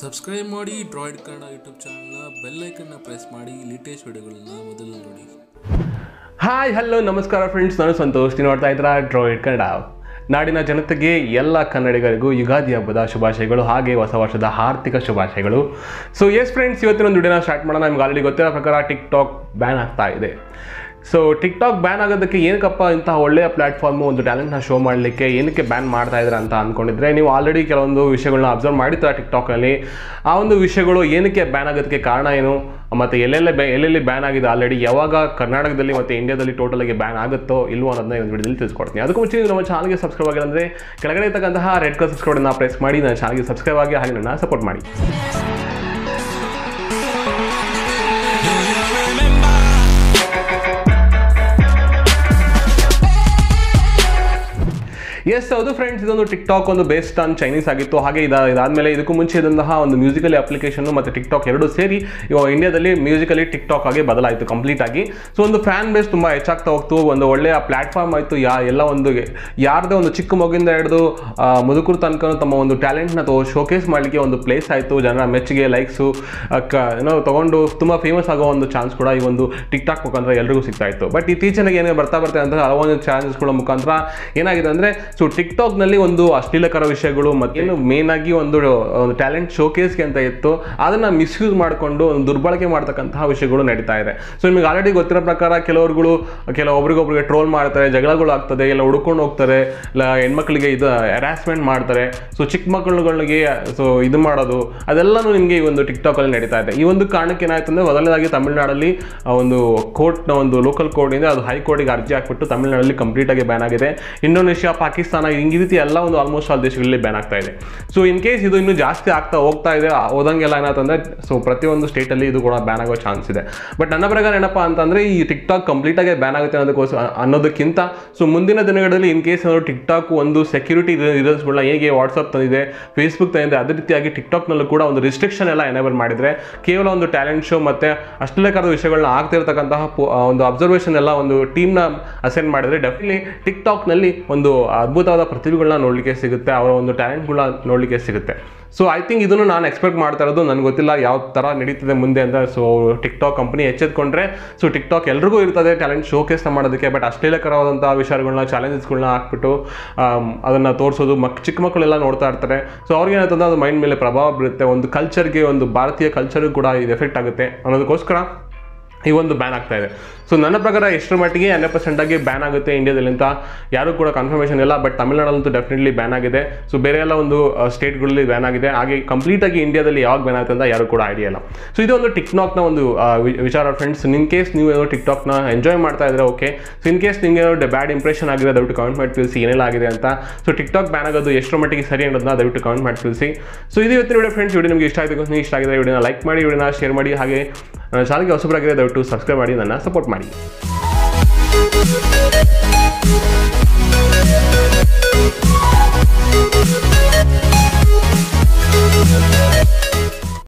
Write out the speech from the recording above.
Subscribe ಮಾಡಿ Droid Kannada YouTube ಚಾನಲ್ನ ಬೆಲ್ಲೈಕನ್ನ press ಮಾಡಿ ಲೇಟೆಸ್ಟ್ ವಿಡಿಯೋಗಳನ್ನ ಮೊದಲು ನೋಡಿ. ಹಾಯ್ ಹಲೋ ನಮಸ್ಕಾರ ಫ್ರೆಂಡ್ಸ್ ನಾನು ಸಂತೋಷ್. ನೀವು ನೋಡ್ತಾ ಇದ್ದೀರಾ ಡ್ರಾಯ್ಡ್ ಕನ್ನಡ ನಾಡಿನ ಜನತೆಗೆ ಎಲ್ಲ ಕನ್ನಡಿಗರಿಗೂ ಯುಗಾದಿ ಹಬ್ಬದ ಶುಭಾಶಯಗಳು ಹಾಗೆ ಹೊಸ ವರ್ಷದ ಆರ್ಥಿಕ ಶುಭಾಶಯಗಳು. ಸೊ ಎಸ್ ಫ್ರೆಂಡ್ಸ್ ಇವತ್ತಿನ ಒಂದು ವಿಡಿಯೋನ ಸ್ಟಾರ್ಟ್ ಮಾಡೋಣ. ನಮ್ಗೆ ಆಲ್ರೆಡಿ ಗೊತ್ತಿರೋ ಪ್ರಕಾರ ಟಿಕ್ ಟಾಕ್ ಬ್ಯಾನ್ ಆಗ್ತಾ ಇದೆ. ಸೊ ಟಿಕ್ ಟಾಕ್ ಬ್ಯಾನ್ ಆಗೋದಕ್ಕೆ ಏನಕ್ಕಪ್ಪ ಇಂತಹ ಒಳ್ಳೆಯ ಪ್ಲಾಟ್ಫಾರ್ಮು ಒಂದು ಟ್ಯಾಲೆಂಟ್ನ ಶೋ ಮಾಡಲಿಕ್ಕೆ ಏನಕ್ಕೆ ಬ್ಯಾನ್ ಮಾಡ್ತಾ ಇದ್ದಾರೆ ಅಂತ ಅಂದ್ಕೊಂಡಿದ್ರೆ ನೀವು ಆಲ್ರೆಡಿ ಕೆಲವೊಂದು ವಿಷಯಗಳನ್ನ ಅಬ್ಸರ್ವ್ ಮಾಡಿರ್ತಾರೆ ಟಿಕ್ಟಾಕಲ್ಲಿ ಆ ಒಂದು ವಿಷಯಗಳು ಏನಕ್ಕೆ ಬ್ಯಾನ್ ಆಗೋದಕ್ಕೆ ಕಾರಣ ಏನು? ಮತ್ತು ಎಲ್ಲೆಲ್ಲ ಎಲ್ಲೆಲ್ಲಿ ಬ್ಯಾನ್ ಆಗಿದೆ ಆಲ್ರೆಡಿ ಯಾವಾಗ ಕರ್ನಾಟಕದಲ್ಲಿ ಮತ್ತು ಇಂಡಿಯಾದಲ್ಲಿ ಟೋಟಲಾಗಿ ಬ್ಯಾನ್ ಆಗುತ್ತೋ ಇಲ್ವೋ ಅನ್ನೋದನ್ನ ಒಂದು ವಿಡಿಯೋದಲ್ಲಿ ತಿಳಿಸ್ಕೊಡ್ತೀನಿ. ಅದಕ್ಕೂ ಮುಂಚೆ ನಮ್ಮ ಚಾನಲ್ಗೆ ಸಬ್ಸ್ಕ್ರೈಬ್ ಆಗಿಲ್ಲ ಅಂದರೆ ಕೆಳಗಡೆ ಇರ್ತಕ್ಕಂತಹ ರೆಡ್ ಕಲರ್ ಸಬ್ಸ್ಕ್ರೈಬ್ ಪ್ರೆಸ್ ಮಾಡಿ, ನನ್ನ ಚಾನಲ್ಗೆ ಸಬ್ಸ್ಕ್ರೈಬ್ ಆಗಿ ಹಾಗೆ ನನ್ನ ಸಪೋರ್ಟ್ ಮಾಡಿ. ಎಸ್ ಹೌದು ಫ್ರೆಂಡ್ಸ್ ಇದೊಂದು ಟಿಕ್ ಟಾಕ್ ಒಂದು ಬೇಸ್ಡ್ ಆನ್ ಚೈನೀಸ್ ಆಗಿತ್ತು. ಹಾಗೆ ಇದಾದ ಇದಾದ್ಮೇಲೆ ಇದಕ್ಕೂ ಮುಂಚೆ ಇದ್ದಂತಹ ಒಂದು ಮ್ಯೂಸಿಕಲಿ ಅಪ್ಲಿಕೇಶನ್ ಮತ್ತು ಟಿಕ್ ಟಾಕ್ ಎರಡು ಸೇರಿ ಇವಾಗ ಇಂಡಿಯಾದಲ್ಲಿ ಮ್ಯೂಸಿಕಲಿ ಟಿಕ್ ಟಾಕ್ ಆಗಿ ಬದಲಾಯಿತು ಕಂಪ್ಲೀಟ್ ಆಗಿ. ಸೊ ಒಂದು ಫ್ಯಾನ್ ಬೇಸ್ ತುಂಬ ಹೆಚ್ಚಾಗ್ತಾ ಹೋಗ್ತು. ಒಂದು ಒಳ್ಳೆಯ ಪ್ಲಾಟ್ಫಾರ್ಮ್ ಆಯಿತು. ಯಾ ಎಲ್ಲ ಒಂದು ಯಾರದೇ ಒಂದು ಚಿಕ್ಕ ಮಗುವಿಂದ ಹಿಡಿದು ಮುದುಕರು ತನಕ ತಮ್ಮ ಒಂದು ಟ್ಯಾಲೆಂಟ್ನ ತೋ ಶೋಕೇಸ್ ಮಾಡಲಿಕ್ಕೆ ಒಂದು ಪ್ಲೇಸ್ ಆಯಿತು. ಜನರ ಮೆಚ್ಚುಗೆ ಲೈಕ್ಸು ಏನೋ ತೊಗೊಂಡು ತುಂಬ ಫೇಮಸ್ ಆಗೋ ಒಂದು ಚಾನ್ಸ್ ಕೂಡ ಈ ಒಂದು ಟಿಕ್ ಟಾಕ್ ಮುಖಾಂತರ ಎಲ್ರಿಗೂ ಸಿಗ್ತಾ ಇತ್ತು. ಬಟ್ ಇತ್ತೀಚೆಗೆ ಏನೇ ಬರ್ತಾ ಬರ್ತಾ ಅಂತ ಹಲವೊಂದು ಚಾಲೆಂಜಸ್ಗಳ ಮುಖಾಂತರ ಏನಾಗಿದೆ ಅಂದರೆ ಸೊ ಟಿಕ್ಟಾಕ್ನಲ್ಲಿ ಒಂದು ಅಶ್ಲೀಲಕರ ವಿಷಯಗಳು ಮತ್ತೆ ಮೇನ್ ಆಗಿ ಒಂದು ಟ್ಯಾಲೆಂಟ್ ಶೋಕೇಸ್ಗೆ ಅಂತ ಇತ್ತು. ಅದನ್ನ ಮಿಸ್ಯೂಸ್ ಮಾಡಿಕೊಂಡು ಒಂದು ದುರ್ಬಳಕೆ ಮಾಡ್ತಕ್ಕಂತಹ ವಿಷಯಗಳು ನಡೀತಾ ಇದೆ. ಸೊ ನಿಮಗೆ ಆಲ್ರೆಡಿ ಗೊತ್ತಿರೋ ಪ್ರಕಾರ ಕೆಲವರುಗಳು ಕೆಲವೊಬ್ರಿಗೊಬ್ರಿಗೆ ಟ್ರೋಲ್ ಮಾಡ್ತಾರೆ ಜಗಳಗಳು ಆಗ್ತದೆ ಇಲ್ಲ ಹುಡ್ಕೊಂಡು ಹೋಗ್ತಾರೆ ಇಲ್ಲ ಹೆಣ್ಮಕ್ಳಿಗೆ ಇದು ಹೆರಾಸ್ಮೆಂಟ್ ಮಾಡ್ತಾರೆ. ಸೊ ಚಿಕ್ಕ ಮಕ್ಕಳುಗಳಿಗೆ ಸೊ ಇದು ಮಾಡೋದು ಅದೆಲ್ಲಾನು ನಿಮಗೆ ಈ ಒಂದು ಟಿಕ್ಟಾಕಲ್ಲಿ ನಡೀತಾ ಇದೆ. ಈ ಒಂದು ಕಾರಣಕ್ಕೆ ಏನಾಯ್ತು ಅಂದ್ರೆ ಮೊದಲನೇದಾಗಿ ತಮಿಳುನಾಡಲ್ಲಿ ಒಂದು ಕೋರ್ಟ್ನ ಒಂದು ಲೋಕಲ್ ಕೋರ್ಟ್ ಇಂದ ಅದು ಹೈಕೋರ್ಟಿಗೆ ಅರ್ಜಿ ಹಾಕ್ಬಿಟ್ಟು ತಮಿಳುನಾಡಲ್ಲಿ ಕಂಪ್ಲೀಟ್ ಆಗಿ ಬ್ಯಾನ್ ಆಗಿದೆ. ಇಂಡೋನೇಷ್ಯಾ ಪಾಕಿಸ್ತಾನ ಈ ರೀತಿ ಎಲ್ಲ ಒಂದು ಆಲ್ಮೋಸ್ಟ್ ಆಲ್ ದೇಶಗಳಲ್ಲಿ ಬ್ಯಾನ್ ಆಗ್ತಾ ಇದೆ. ಸೊ ಇನ್ ಕೇಸ್ ಇದು ಇನ್ನೂ ಜಾಸ್ತಿ ಆಗ್ತಾ ಹೋಗ್ತಾ ಇದೆ ಹೋದಂಗೆಲ್ಲ ಏನಾಯ್ತಂದ್ರೆ ಸೊ ಪ್ರತಿಯೊಂದು ಸ್ಟೇಟಲ್ಲಿ ಇದು ಕೂಡ ಬ್ಯಾನ್ ಆಗೋ ಚಾನ್ಸ್ ಇದೆ. ಬಟ್ ನನ್ನ ಪ್ರಕಾರ ಏನಪ್ಪ ಅಂತಂದರೆ, ಈ ಟಿಕ್ ಟಾಕ್ ಕಂಪ್ಲೀಟಾಗಿ ಬ್ಯಾನ್ ಆಗುತ್ತೆ ಅನ್ನೋದಕ್ಕೋಸ್ಕರ, ಅನ್ನೋದಕ್ಕಿಂತ ಸೊ ಮುಂದಿನ ದಿನಗಳಲ್ಲಿ ಇನ್ ಕೇಸ್ ಏನಾದ್ರು ಟಿಕ್ ಟಾಕ್ ಒಂದು ಸೆಕ್ಯೂರಿಟಿ ರಿಸಲ್ಟ್ಸ್ಗಳನ್ನ ಹೇಗೆ ವಾಟ್ಸಪ್ ತಂದಿದೆ ಫೇಸ್ಬುಕ್ ತಂದಿದೆ, ಅದೇ ರೀತಿಯಾಗಿ ಟಿಕ್ ಟಾಕ್ನಲ್ಲೂ ಕೂಡ ಒಂದು ರಿಸ್ಟ್ರಿಕ್ಷನ್ ಎಲ್ಲ ಎನೇಬಲ್ ಮಾಡಿದರೆ, ಕೇವಲ ಒಂದು ಟ್ಯಾಲೆಂಟ್ ಶೋ ಮತ್ತು ಅಷ್ಟಲೇಕಾದ ವಿಷಯಗಳನ್ನ ಆಗ್ತಿರ್ತಕ್ಕಂತಹ ಒಂದು ಅಬ್ಸರ್ವೇಷನ್ ಎಲ್ಲ ಒಂದು ಟೀಮ್ನ ಅಸೆಂಡ್ ಮಾಡಿದರೆ ಡೆಫಿನೆಟ್ಲಿ ಟಿಕ್ ಟಾಕ್ನಲ್ಲಿ ಒಂದು ಅದ್ಭುತವಾದ ಪ್ರತಿಭೆಗಳನ್ನ ನೋಡಲಿಕ್ಕೆ ಸಿಗುತ್ತೆ, ಅವರ ಒಂದು ಟ್ಯಾಲೆಂಟ್ಗಳನ್ನ ನೋಡಲಿಕ್ಕೆ ಸಿಗುತ್ತೆ. ಸೊ ಐ ಥಿಂಕ್ ಇದನ್ನು ನಾನು ಎಕ್ಸ್ಪೆಕ್ಟ್ ಮಾಡ್ತಾ ಇರೋದು, ನನಗೆ ಗೊತ್ತಿಲ್ಲ ಯಾವ ಥರ ನಡೀತದೆ ಮುಂದೆ ಅಂತ. ಸೊ ಟಿಕ್ ಟಾಕ್ ಕಂಪ್ನಿ ಎಚ್ಚೆತ್ಕೊಂಡ್ರೆ ಸೊ ಟಿಕ್ ಟಾಕ್ ಎಲ್ರಿಗೂ ಇರ್ತದೆ ಟ್ಯಾಲೆಂಟ್ ಶೋಕೇಸ್ನ ಮಾಡೋದಕ್ಕೆ ಬಟ್ ಅಶ್ಲೀಲಕರವಾದಂಥ ವಿಚಾರಗಳನ್ನ ಚಾಲೆಂಜಸ್ಗಳನ್ನ ಹಾಕ್ಬಿಟ್ಟು ಅದನ್ನು ತೋರಿಸೋದು ಮಕ್, ಚಿಕ್ಕ ಮಕ್ಕಳೆಲ್ಲ ನೋಡ್ತಾ ಇರ್ತಾರೆ. ಸೊ ಅವ್ರಿಗೆ ಏನಾಯ್ತಂದ್ರೆ ಅದು ಮೈಂಡ್ ಮೇಲೆ ಪ್ರಭಾವ ಬೀರುತ್ತೆ. ಒಂದು ಕಲ್ಚರ್ಗೆ ಒಂದು ಭಾರತೀಯ ಕಲ್ಚರ್ಗೂ ಕೂಡ ಇದು ಎಫೆಕ್ಟ್ ಆಗುತ್ತೆ ಅನ್ನೋದಕ್ಕೋಸ್ಕರ. ಈ ಒಂದು ಬ್ಯಾನ್ ಆಗ್ತಾ ಇದೆ. ಸೊ ನನ್ನ ಪ್ರಕಾರ ಎಷ್ಟರ ಮಟ್ಟಿಗೆ ಹಂಡ್ರೆಡ್ ಪರ್ಸೆಂಟ್ ಆಗಿ ಬ್ಯಾನ್ ಆಗುತ್ತೆ ಇಂಡಿಯಾದಲ್ಲಿ ಅಂತ ಯಾರು ಕೂಡ ಕನ್ಫರ್ಮೇಷನ್ ಇಲ್ಲ ಬಟ್ ತಮಿಳ್ನಾಡಲ್ಲಂತೂ ಡೆಫಿನೆಟ್ಲಿ ಬ್ಯಾನ್ ಆಗಿದೆ. ಸೊ ಬೇರೆ ಎಲ್ಲ ಒಂದು ಸ್ಟೇಟ್ಗಳಲ್ಲಿ ಬ್ಯಾನ್ ಆಗಿದೆ. ಹಾಗೆ ಕಂಪ್ಲೀಟ್ ಆಗಿ ಇಂಡಿಯಾದಲ್ಲಿ ಯಾವಾಗ ಬ್ಯಾನ್ ಆಗುತ್ತೆ ಅಂತ ಯಾರು ಕೂಡ ಐಡಿಯಾ ಇಲ್ಲ. ಸೊ ಇದು ಒಂದು ಟಿಕ್ಟಾಕ್ನ ಒಂದು ವಿಚಾರ ಫ್ರೆಂಡ್ಸ್ ನಿನ್ ಕೇಸ್ ನೀವು ಏನೋ ಟಿಕ್ಟಾಕ್ನ ಎಂಜಾಯ್ ಮಾಡ್ತಾ ಇದ್ರೆ ಓಕೆ ಸೊ ಇನ್ ಕೇಸ್ ನಿಮಗೆ ಏನೋ ಬ್ಯಾಡ್ ಇಂಪ್ರೆಷನ್ ಆಗಿದೆ, ದಯವಿಟ್ಟು ಕಮೆಂಟ್ ಮಾಡಿ ತಿಳಿಸಿ ಏನೆಲ್ಲ ಆಗಿದೆ ಅಂತ. ಸೊ ಟಿಕ್ಟಾಕ್ ಬ್ಯಾನ್ ಆಗೋದು ಎಷ್ಟರ ಮಟ್ಟಿಗೆ ಸರಿ ಅನ್ನೋದನ್ನ ದಯವಿಟ್ಟು ಕಮೆಂಟ್ ಮಾಡಿ ತಿಳಿಸಿ. ಸೊ ಇದು ಇವತ್ತಿನ ವಿಡಿಯೋ ಫ್ರೆಂಡ್ಸ್ ವಿಡಿಯೋ ನಿಮಗೆ ಇಷ್ಟ ಆಗಿದೆ ಇಷ್ಟ ಆಗಿದೆ ವಿಡಿಯೋನ ಲೈಕ್ ಮಾಡಿ ವಿಡಿಯೋನ ಶೇರ್ ಮಾಡಿ. ಹಾಗೆ ಶಾಲೆಗೆ ಹೊಸಬರಾಗಿದೆ ದಯವಿಟ್ಟು ಸಬ್ಸ್ಕ್ರೈಬ್ ಮಾಡಿ ನನ್ನ ಸಪೋರ್ಟ್ ಮಾಡಿ.